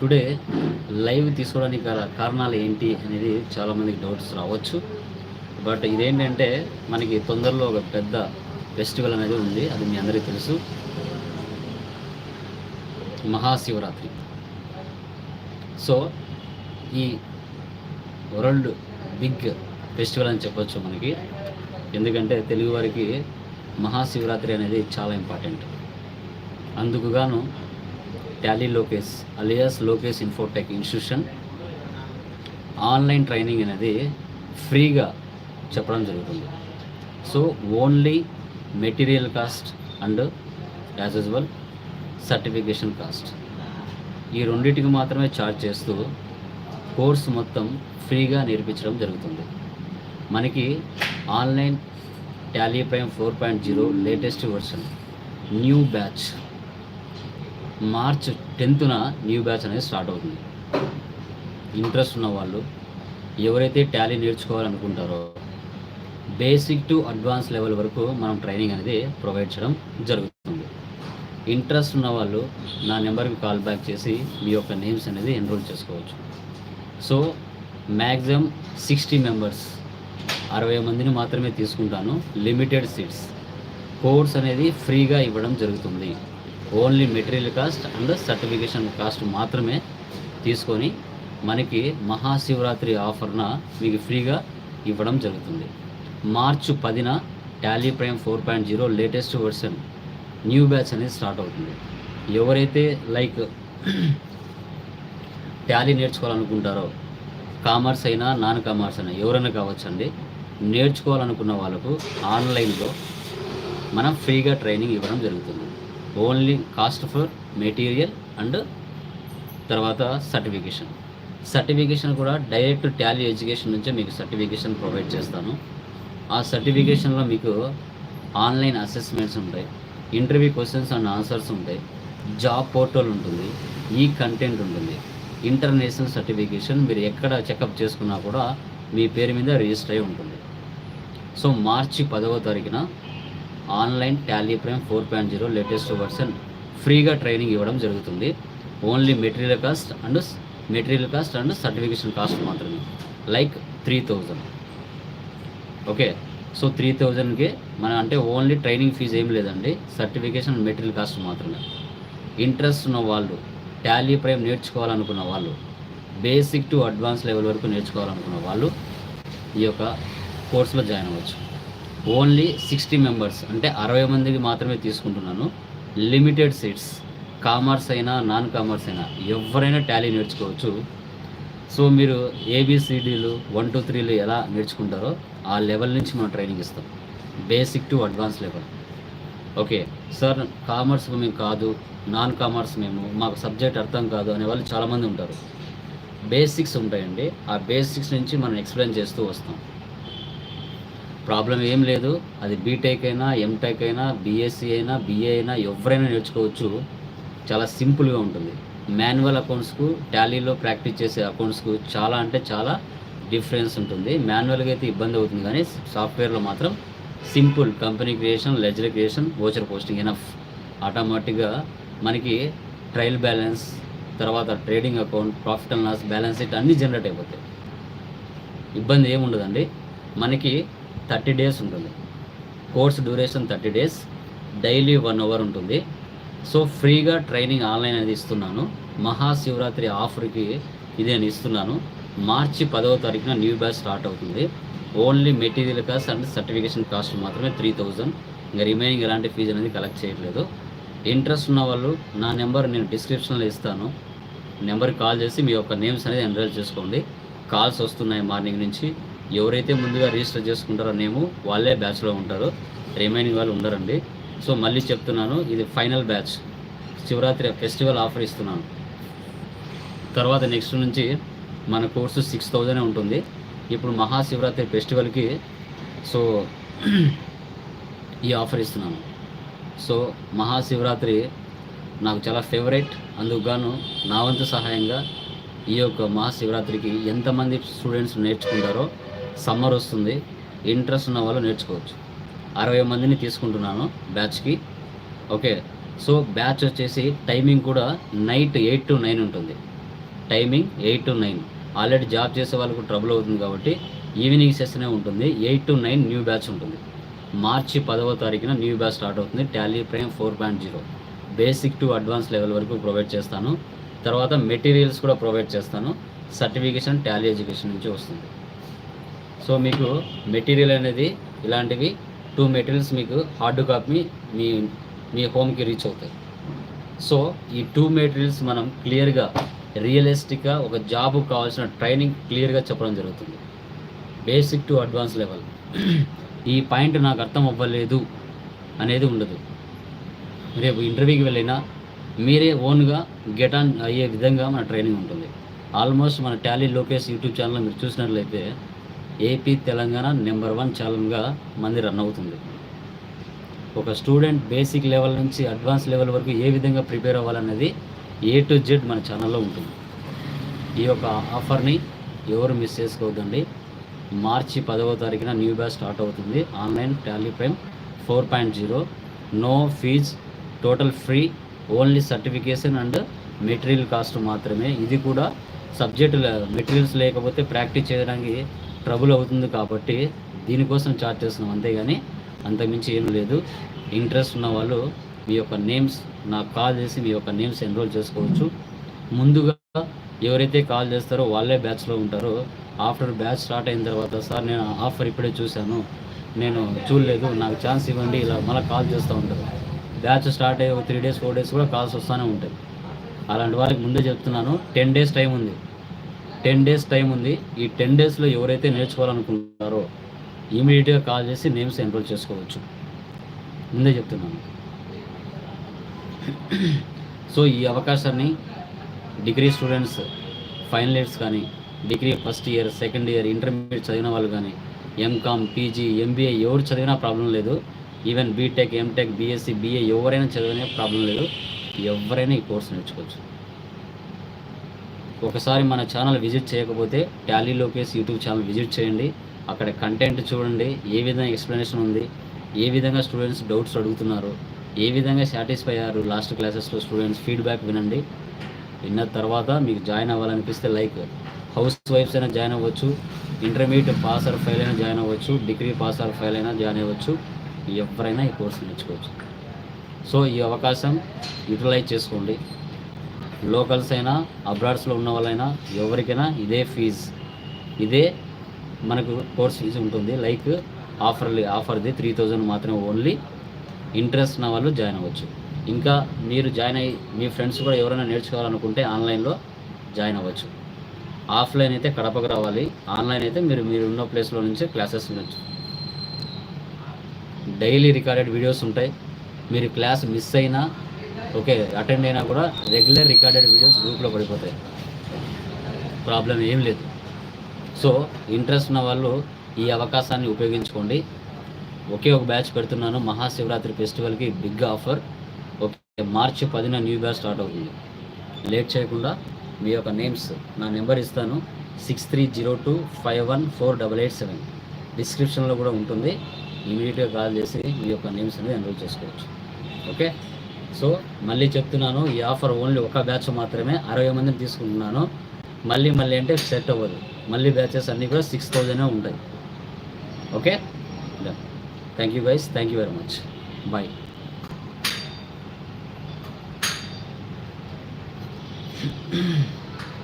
Today live తీసుకోవడానికి గల కారణాలు ఏంటి అనేది చాలామందికి డౌట్స్ రావచ్చు. బట్ ఇదేంటంటే మనకి తొందరలో ఒక పెద్ద ఫెస్టివల్ అనేది ఉంది. అది మీ అందరికీ తెలుసు. మహాశివరాత్రి. సో ఈ వరల్డ్ బిగ్ ఫెస్టివల్ అని చెప్పొచ్చు మనకి. ఎందుకంటే తెలుగు వారికి మహాశివరాత్రి అనేది చాలా ఇంపార్టెంట్. అందుకు గాను Tally Lokesh alias Lokesh infotech institution online training అనేది ఫ్రీగా చెప్పడం జరుగుతుంది. So only material cost and as usual certification cost ఈ రెండింటికి మాత్రమే ఛార్జ్ చేస్తూ కోర్స్ మొత్తం ఫ్రీగా నేర్పించడం జరుగుతుంది. మనకి online Tally Prime four point zero latest version new batch March టెన్త్న new batch అనేది స్టార్ట్ అవుతుంది. ఇంట్రెస్ట్ ఉన్న వాళ్ళు ఎవరైతే టాలీ నేర్చుకోవాలనుకుంటారో బేసిక్ టు అడ్వాన్స్ లెవెల్ వరకు మనం ట్రైనింగ్ అనేది ప్రొవైడ్ చేయడం జరుగుతుంది. ఇంట్రెస్ట్ ఉన్న వాళ్ళు నా నెంబర్కి కాల్ బ్యాక్ చేసి మీ యొక్క నేమ్స్ అనేది ఎన్రోల్ చేసుకోవచ్చు. సో మ్యాక్సిమం సిక్స్టీ మెంబర్స్ అరవై మందిని మాత్రమే తీసుకుంటాను. Limited seats. కోర్స్ అనేది ఫ్రీగా ఇవ్వడం జరుగుతుంది. Only material cost and certification cost మాత్రమే తీసుకొని మనకి మహాశివరాత్రి ఆఫర్న మీకు ఫ్రీగా ఇవ్వడం జరుగుతుంది. మార్చు పదిన Tally Prime four point zero latest version new batch అనేది స్టార్ట్ అవుతుంది. ఎవరైతే లైక్ టాలీ నేర్చుకోవాలనుకుంటారో కామర్స్ అయినా నాన్ కామర్స్ అయినా ఎవరైనా కావచ్చండి నేర్చుకోవాలనుకున్న వాళ్ళకు ఆన్లైన్లో మనం ఫ్రీగా ట్రైనింగ్ ఇవ్వడం జరుగుతుంది. Only cost for material and తర్వాత సర్టిఫికేషన్. సర్టిఫికేషన్ కూడా డైరెక్ట్ టాలీ ఎడ్యుకేషన్ నుంచే మీకు సర్టిఫికేషన్ ప్రొవైడ్ చేస్తాను. ఆ సర్టిఫికేషన్లో మీకు ఆన్లైన్ అసెస్మెంట్స్ ఉంటాయి ఇంటర్వ్యూ క్వశ్చన్స్ అండ్ ఆన్సర్స్ ఉంటాయి జాబ్ పోర్టల్ ఉంటుంది ఈ కంటెంట్ ఉంటుంది. ఇంటర్నేషనల్ సర్టిఫికేషన్ మీరు ఎక్కడ చెకప్ చేసుకున్నా కూడా మీ పేరు మీద రిజిస్టర్ అయి ఉంటుంది. సో మార్చి పదవ తారీఖున online Tally Prime four point zero latest version ఫ్రీగా ట్రైనింగ్ ఇవ్వడం జరుగుతుంది. Only material cost and material cost and certification cost మాత్రమే. Like three thousand okay so three థౌజండ్కి మన అంటే ఓన్లీ ట్రైనింగ్ ఫీజు ఏం లేదండి. సర్టిఫికేషన్ మెటీరియల్ కాస్ట్ మాత్రమే. ఇంట్రెస్ట్ ఉన్న వాళ్ళు టాలీ ప్రైమ్ నేర్చుకోవాలనుకున్న వాళ్ళు బేసిక్ టు అడ్వాన్స్ లెవెల్ వరకు నేర్చుకోవాలనుకున్న వాళ్ళు ఈ యొక్క కోర్సులో జాయిన్ అవ్వచ్చు. ఓన్లీ సిక్స్టీ మెంబర్స్ అంటే అరవై మందికి మాత్రమే తీసుకుంటున్నాను. లిమిటెడ్ సీట్స్ కామర్స్ అయినా నాన్ కామర్స్ అయినా ఎవరైనా టాలీ నేర్చుకోవచ్చు. సో మీరు ఏబిసిడీలు వన్ టూ త్రీలు ఎలా నేర్చుకుంటారో ఆ లెవెల్ నుంచి మనం ట్రైనింగ్ ఇస్తాం. Basic to advance level okay sir commerce మేము కాదు నాన్ కామర్స్ మేము మాకు సబ్జెక్ట్ అర్థం కాదు అనే వాళ్ళు చాలామంది ఉంటారు. బేసిక్స్ ఉంటాయండి. ఆ బేసిక్స్ నుంచి మనం ఎక్స్ప్లెయిన్ చేస్తూ వస్తాం. ప్రాబ్లం ఏం లేదు. అది బీటెక్ అయినా ఎంటెక్ అయినా బీఎస్సీ అయినా బీఏ అయినా ఎవరైనా నేర్చుకోవచ్చు. చాలా సింపుల్గా ఉంటుంది. మాన్యువల్ అకౌంట్స్కు టాలీలో ప్రాక్టీస్ చేసే అకౌంట్స్కు చాలా అంటే చాలా డిఫరెన్స్ ఉంటుంది. మాన్యువల్గా అయితే ఇబ్బంది అవుతుంది కానీ సాఫ్ట్వేర్లో మాత్రం simple company creation ledger creation voucher posting enough ఆటోమేటిక్గా మనకి ట్రయల్ బ్యాలెన్స్ తర్వాత trading account profit and loss balance sheet అన్నీ జనరేట్ అయిపోతాయి. ఇబ్బంది ఏముండదండి మనకి థర్టీ డేస్ ఉంటుంది. Course duration thirty days daily one hour ఉంటుంది. సో ఫ్రీగా ట్రైనింగ్ ఆన్లైన్ అనేది ఇస్తున్నాను. మహాశివరాత్రి ఆఫర్కి ఇది నేను ఇస్తున్నాను. మార్చి పదవ తారీఖున న్యూ బ్యాచ్ స్టార్ట్ అవుతుంది. Only material cost and certification cost మాత్రమే త్రీ థౌజండ్. ఇంకా రిమైనింగ్ ఎలాంటి ఫీజు అనేది కలెక్ట్ చేయట్లేదు. ఇంట్రెస్ట్ ఉన్న వాళ్ళు నా నెంబర్ నేను డిస్క్రిప్షన్లో ఇస్తాను. నెంబర్కి కాల్ చేసి మీ యొక్క నేమ్స్ అనేది ఎన్రోల్ చేసుకోండి. కాల్స్ వస్తున్నాయి మార్నింగ్ నుంచి. ఎవరైతే ముందుగా రిజిస్టర్ చేసుకుంటారో నేము వాళ్ళే బ్యాచ్లో ఉంటారు. రిమైనింగ్ వాళ్ళు ఉండరండి. సో మళ్ళీ చెప్తున్నాను ఇది final batch. Shivaratri festival offer ఇస్తున్నాను. తర్వాత నెక్స్ట్ నుంచి మన కోర్సు సిక్స్ థౌజండ్ ఉంటుంది. ఇప్పుడు మహాశివరాత్రి ఫెస్టివల్కి సో ఈ ఆఫర్ ఇస్తున్నాను. సో మహాశివరాత్రి నాకు చాలా ఫేవరెట్. అందుకు గాను నా వంతు సహాయంగా ఈ యొక్క మహాశివరాత్రికి ఎంతమంది స్టూడెంట్స్ నేర్చుకుంటారో సమ్మర్ వస్తుంది. ఇంట్రెస్ట్ ఉన్న వాళ్ళు నేర్చుకోవచ్చు. అరవై మందిని తీసుకుంటున్నాను బ్యాచ్కి. ఓకే. సో బ్యాచ్ వచ్చేసి టైమింగ్ కూడా నైట్ ఎయిట్ టు నైన్ ఉంటుంది. Timing eight to nine. Already job చేసే వాళ్ళకు ట్రబుల్ అవుతుంది కాబట్టి ఈవినింగ్ సెషనే ఉంటుంది. Eight to nine new batch ఉంటుంది. మార్చి పదవ తారీఖున న్యూ బ్యాచ్ స్టార్ట్ అవుతుంది. Tally Prime four point zero. Basic to advance level వరకు ప్రొవైడ్ చేస్తాను. తర్వాత మెటీరియల్స్ కూడా ప్రొవైడ్ చేస్తాను. సర్టిఫికేషన్ టాలీ ఎడ్యుకేషన్ నుంచి వస్తుంది. సో మీకు మెటీరియల్ అనేది ఇలాంటివి టూ మెటీరియల్స్ మీకు హార్డ్ కాపీ మీ మీ హోమ్కి రీచ్ అవుతాయి. సో ఈ టూ మెటీరియల్స్ మనం క్లియర్గా రియలిస్టిక్గా ఒక జాబ్ కావాల్సిన ట్రైనింగ్ క్లియర్గా చెప్పడం జరుగుతుంది. బేసిక్ టు అడ్వాన్స్ లెవెల్ ఈ పాయింట్ నాకు అర్థం అవ్వలేదు అనేది ఉండదు. రేపు ఇంటర్వ్యూకి వెళ్ళినా మీరే ఓన్గా గెట్ ఆన్ అయ్యే విధంగా మన ట్రైనింగ్ ఉంటుంది. ఆల్మోస్ట్ మన టాలీ లోకేష్ యూట్యూబ్ ఛానల్ మీరు చూసినట్లయితే ఏపీ తెలంగాణ నెంబర్ వన్ ఛానల్గా మంది రన్ అవుతుంది. ఒక స్టూడెంట్ బేసిక్ లెవెల్ నుంచి అడ్వాన్స్ లెవెల్ వరకు ఏ విధంగా ప్రిపేర్ అవ్వాలనేది ఏ టు జెడ్ మన ఛానల్లో ఉంటుంది. ఈ యొక్క ఆఫర్ని ఎవరు మిస్ చేసుకోవద్దండి. మార్చి పదవ తారీఖున న్యూ బ్యాచ్ స్టార్ట్ అవుతుంది. Online Tally Prime four point zero. No fee total free only certification and material cost మాత్రమే. ఇది కూడా సబ్జెక్ట్ మెటీరియల్స్ లేకపోతే ప్రాక్టీస్ చేయడానికి ట్రబుల్ అవుతుంది కాబట్టి దీనికోసం చార్జ్ చేస్తున్నాం. అంతేగాని అంతకుమించి ఏం లేదు. ఇంట్రెస్ట్ ఉన్న వాళ్ళు మీ యొక్క నేమ్స్ నాకు కాల్ చేసి మీ యొక్క నేమ్స్ ఎన్రోల్ చేసుకోవచ్చు. ముందుగా ఎవరైతే కాల్ చేస్తారో వాళ్ళే బ్యాచ్లో ఉంటారో. ఆఫ్టర్ బ్యాచ్ స్టార్ట్ అయిన తర్వాత సార్ నేను ఆఫర్ ఇప్పుడే చూశాను. నేను చూడలేదు. నాకు ఛాన్స్ ఇవ్వండి. ఇలా మళ్ళీ కాల్ చేస్తూ ఉంటారు. బ్యాచ్ స్టార్ట్ అయ్యే త్రీ డేస్ ఫోర్ డేస్ కూడా కాల్స్ వస్తూనే ఉంటాయి. అలాంటి వారికి ముందే చెప్తున్నాను. టెన్ డేస్ టైం ఉంది. టెన్ డేస్ టైం ఉంది. ఈ టెన్ డేస్లో ఎవరైతే నేర్చుకోవాలనుకుంటున్నారో ఇమీడియట్గా కాల్ చేసి నేమ్స్ ఎన్రోల్ చేసుకోవచ్చు. ముందే చెప్తున్నాను. సో ఈ అవకాశాన్ని డిగ్రీ స్టూడెంట్స్ ఫైనల్ ఇయర్స్ కానీ degree first year second year intermediate చదివిన వాళ్ళు కానీ ఎంకామ్ పీజీ ఎంబీఏ ఎవరు చదివినా ప్రాబ్లం లేదు. Even BTech MTech BSc BA ఎవరైనా చదివినా ప్రాబ్లం లేదు. ఎవరైనా ఈ కోర్స్ నేర్చుకోవచ్చు. ఒకసారి మన ఛానల్ విజిట్ చేయకపోతే Tally Lokesh YouTube channel visit చేయండి. అక్కడ కంటెంట్ చూడండి. ఏ విధంగా ఎక్స్ప్లెనేషన్ ఉంది? ఏ విధంగా స్టూడెంట్స్ డౌట్స్ అడుగుతున్నారు? ఏ విధంగా సాటిస్ఫై అయ్యారు లాస్ట్ క్లాసెస్లో స్టూడెంట్స్ ఫీడ్బ్యాక్ వినండి. విన్న తర్వాత మీకు జాయిన్ అవ్వాలనిపిస్తే లైక్ హౌస్ వైఫ్స్ అయినా జాయిన్ అవ్వచ్చు. ఇంటర్మీడియట్ పాస్ ఆర్ ఫెయిల్ అయినా జాయిన్ అవ్వచ్చు. డిగ్రీ పాస్ ఆర్ ఫెయిల్ అయినా జాయిన్ అవ్వచ్చు. ఎవరైనా ఈ కోర్స్ నేర్చుకోవచ్చు. సో ఈ అవకాశం యూటిలైజ్ చేసుకోండి. లోకల్స్ అయినా అబ్రాడ్స్లో ఉన్న వాళ్ళైనా ఎవరికైనా ఇదే ఫీజ్. ఇదే మనకు కోర్స్ ఫీజు ఉంటుంది. లైక్ ఆఫర్ ఆఫర్ది త్రీ థౌజండ్ మాత్రమే ఓన్లీ. ఇంట్రెస్ట్ ఉన్న వాళ్ళు జాయిన్ అవ్వచ్చు. ఇంకా మీరు జాయిన్ అయ్యి మీ ఫ్రెండ్స్ కూడా ఎవరైనా నేర్చుకోవాలనుకుంటే ఆన్లైన్లో జాయిన్ అవ్వచ్చు. ఆఫ్లైన్ అయితే కడపకు రావాలి. ఆన్లైన్ అయితే మీరు మీరు ఉన్న ప్లేస్లో నుంచి క్లాసెస్ వినొచ్చు. డైలీ రికార్డెడ్ వీడియోస్ ఉంటాయి. మీరు క్లాస్ మిస్ అయినా ఓకే అటెండ్ అయినా కూడా రెగ్యులర్ రికార్డెడ్ వీడియోస్ గ్రూప్లో పడిపోతాయి. ప్రాబ్లం ఏం లేదు. సో ఇంట్రెస్ట్ ఉన్న వాళ్ళు ఈ అవకాశాన్ని ఉపయోగించుకోండి. ఒకే ఒక బ్యాచ్ పెడుతున్నాను మహాశివరాత్రి ఫెస్టివల్కి బిగ్ ఆఫర్. ఓకే మార్చి పదిన న్యూ బ్యాచ్ స్టార్ట్ అవుతుంది. లేట్ చేయకుండా మీ యొక్క నేమ్స్ నా నెంబర్ ఇస్తాను six three zero two five one four double eight seven డిస్క్రిప్షన్లో కూడా ఉంటుంది. ఇమీడియట్గా కాల్ చేసి మీ యొక్క నేమ్స్ అనేది ఎన్రోల్ చేసుకోవచ్చు. ఓకే? సో మళ్ళీ చెప్తున్నాను ఈ ఆఫర్ ఓన్లీ ఒక బ్యాచ్ మాత్రమే అరవై మందిని తీసుకుంటున్నాను. మళ్ళీ మళ్ళీ అంటే సెట్ అవ్వదు. మళ్ళీ బ్యాచెస్ అన్నీ కూడా సిక్స్ థౌజండే ఉంటాయి. Okay thank you guys thank you very much bye